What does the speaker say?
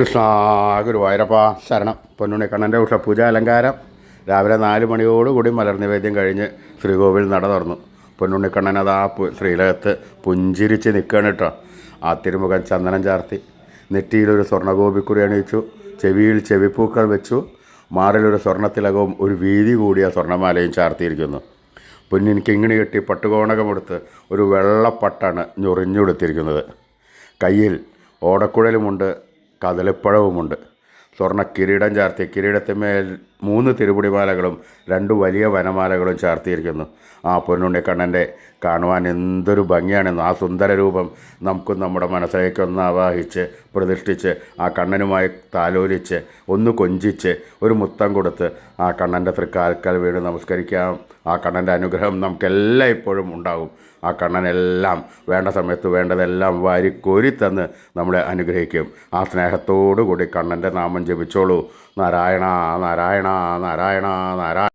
കൃഷ്ണ ഗുരുവായൂരപ്പ ശരണം. പൊന്നുണി കണ്ണന്റെ ഉഷപൂജ അലങ്കാരം. രാവിലെ നാല് മണിയോടുകൂടി മലർനിവേദ്യം കഴിഞ്ഞ് ശ്രീകോവിൽ നട തുറന്നു. പൊന്നുണ്ണിക്കണ്ണൻ അത് ആ ശ്രീലകത്ത് പുഞ്ചിരിച്ച് നിൽക്കുകയാണ് കേട്ടോ ആ തിരുമുഖം ചന്ദനം ചാർത്തി. നെറ്റിയിലൊരു സ്വർണഗോപിക്കുറി അണിയിച്ചു. ചെവിയിൽ ചെവിപ്പൂക്കൾ വെച്ചു. മാറിലൊരു സ്വർണത്തിലകവും ഒരു വീതി കൂടിയ സ്വർണമാലയും ചാർത്തിയിരിക്കുന്നു. പൊന്നിന് കിങ്ങിണി കെട്ടി പട്ടുകോണകമെടുത്ത് ഒരു വെള്ളപ്പട്ടാണ് ഞൊറിഞ്ഞുകൊടുത്തിരിക്കുന്നത്. കയ്യിൽ ഓടക്കുഴലുമുണ്ട്. കദളിപ്പഴവുമുണ്ട്. സ്വർണ കിരീടം ചാർത്തി കിരീടത്തിന്മേൽ മൂന്ന് തിരുപുടിമാലകളും രണ്ട് വലിയ വനമാലകളും ചാർത്തിയിരിക്കുന്നു. ആ പൊന്നുണ്ണിക്കണ്ണന്റെ കാണുവാൻ എന്തൊരു ഭംഗിയാണെന്ന് ആ സുന്ദര രൂപം നമുക്ക് നമ്മുടെ മനസ്സിലേക്കൊന്ന് ആവാഹിച്ച് പ്രതിഷ്ഠിച്ച് ആ കണ്ണനുമായി താലോലിച്ച് ഒന്ന് കൊഞ്ചിച്ച് ഒരു മുത്തം കൊടുത്ത് ആ കണ്ണന്റെ തൃക്കാൽക്കൽ വീണ് നമസ്കരിക്കാം. ആ കണ്ണന്റെ അനുഗ്രഹം നമുക്കെല്ലാം ഇപ്പോഴും ഉണ്ടാകും. ആ കണ്ണനെല്ലാം വേണ്ട സമയത്ത് വേണ്ടതെല്ലാം വാരിക്കോരി തന്ന് നമ്മളെ അനുഗ്രഹിക്കും. ആ സ്നേഹത്തോടു കൂടി കണ്ണന്റെ നാമം ജപിച്ചോളൂ. നാരായണ നാരായണ. നാരായണ നാരായണ